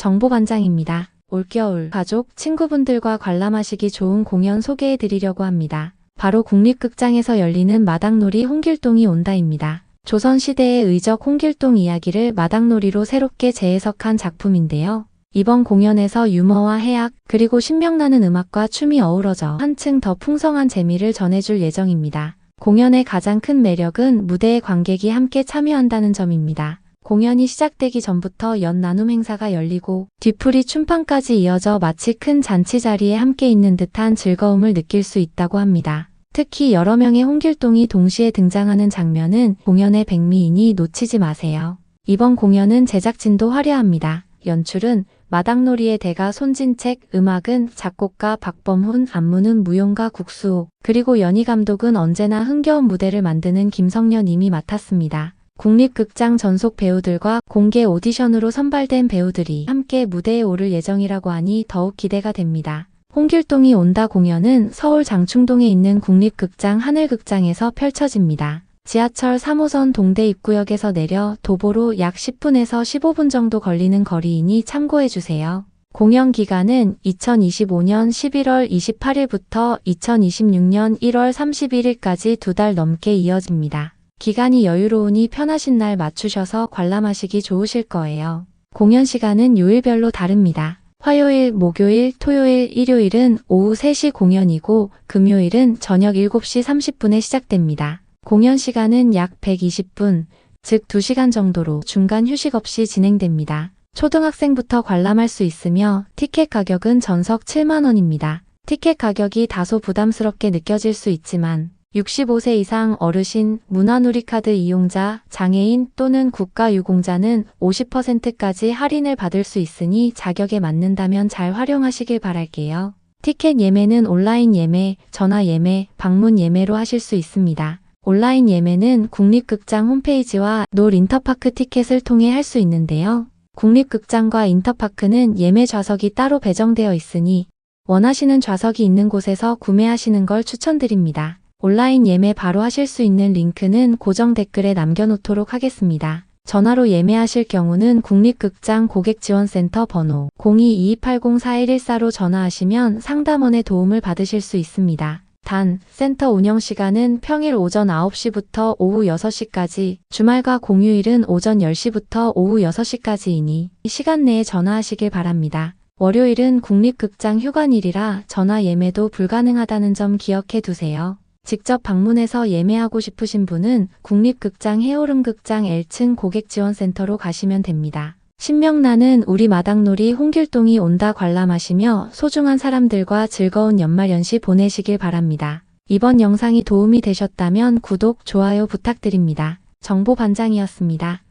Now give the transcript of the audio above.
정보반장입니다. 올겨울 가족, 친구분들과 관람하시기 좋은 공연 소개해 드리려고 합니다. 바로 국립극장에서 열리는 마당놀이 홍길동이 온다입니다. 조선시대의 의적 홍길동 이야기를 마당놀이로 새롭게 재해석한 작품인데요. 이번 공연에서 유머와 해악, 그리고 신명나는 음악과 춤이 어우러져 한층 더 풍성한 재미를 전해줄 예정입니다. 공연의 가장 큰 매력은 무대의 관객이 함께 참여한다는 점입니다. 공연이 시작되기 전부터 연 나눔 행사가 열리고 뒤풀이 춤판까지 이어져 마치 큰 잔치 자리에 함께 있는 듯한 즐거움을 느낄 수 있다고 합니다. 특히 여러 명의 홍길동이 동시에 등장하는 장면은 공연의 백미이니 놓치지 마세요. 이번 공연은 제작진도 화려합니다. 연출은 마당놀이의 대가 손진책, 음악은 작곡가 박범훈, 안무는 무용가 국수호, 그리고 연희 감독은 언제나 흥겨운 무대를 만드는 김성년 님이 맡았습니다. 국립극장 전속 배우들과 공개 오디션으로 선발된 배우들이 함께 무대에 오를 예정이라고 하니 더욱 기대가 됩니다. 홍길동이 온다 공연은 서울 장충동에 있는 국립극장 하늘극장에서 펼쳐집니다. 지하철 3호선 동대 입구역에서 내려 도보로 약 10분에서 15분 정도 걸리는 거리이니 참고해 주세요. 공연 기간은 2025년 11월 28일부터 2026년 1월 31일까지 두 달 넘게 이어집니다. 기간이 여유로우니 편하신 날 맞추셔서 관람하시기 좋으실 거예요. 공연 시간은 요일별로 다릅니다. 화요일, 목요일, 토요일, 일요일은 오후 3시 공연이고 금요일은 저녁 7시 30분에 시작됩니다. 공연 시간은 약 120분, 즉 2시간 정도로 중간 휴식 없이 진행됩니다. 초등학생부터 관람할 수 있으며 티켓 가격은 전석 7만원입니다. 티켓 가격이 다소 부담스럽게 느껴질 수 있지만 65세 이상 어르신, 문화누리카드 이용자, 장애인 또는 국가유공자는 50%까지 할인을 받을 수 있으니 자격에 맞는다면 잘 활용하시길 바랄게요. 티켓 예매는 온라인 예매, 전화 예매, 방문 예매로 하실 수 있습니다. 온라인 예매는 국립극장 홈페이지와 놀 인터파크 티켓을 통해 할 수 있는데요. 국립극장과 인터파크는 예매 좌석이 따로 배정되어 있으니 원하시는 좌석이 있는 곳에서 구매하시는 걸 추천드립니다. 온라인 예매 바로 하실 수 있는 링크는 고정 댓글에 남겨놓도록 하겠습니다. 전화로 예매하실 경우는 국립극장 고객지원센터 번호 0222804114로 전화하시면 상담원의 도움을 받으실 수 있습니다. 단, 센터 운영 시간은 평일 오전 9시부터 오후 6시까지, 주말과 공휴일은 오전 10시부터 오후 6시까지이니 시간 내에 전화하시길 바랍니다. 월요일은 국립극장 휴관일이라 전화 예매도 불가능하다는 점 기억해 두세요. 직접 방문해서 예매하고 싶으신 분은 국립극장 해오름극장 L층 고객지원센터로 가시면 됩니다. 신명나는 우리 마당놀이 홍길동이 온다 관람하시며 소중한 사람들과 즐거운 연말연시 보내시길 바랍니다. 이번 영상이 도움이 되셨다면 구독, 좋아요 부탁드립니다. 정보반장이었습니다.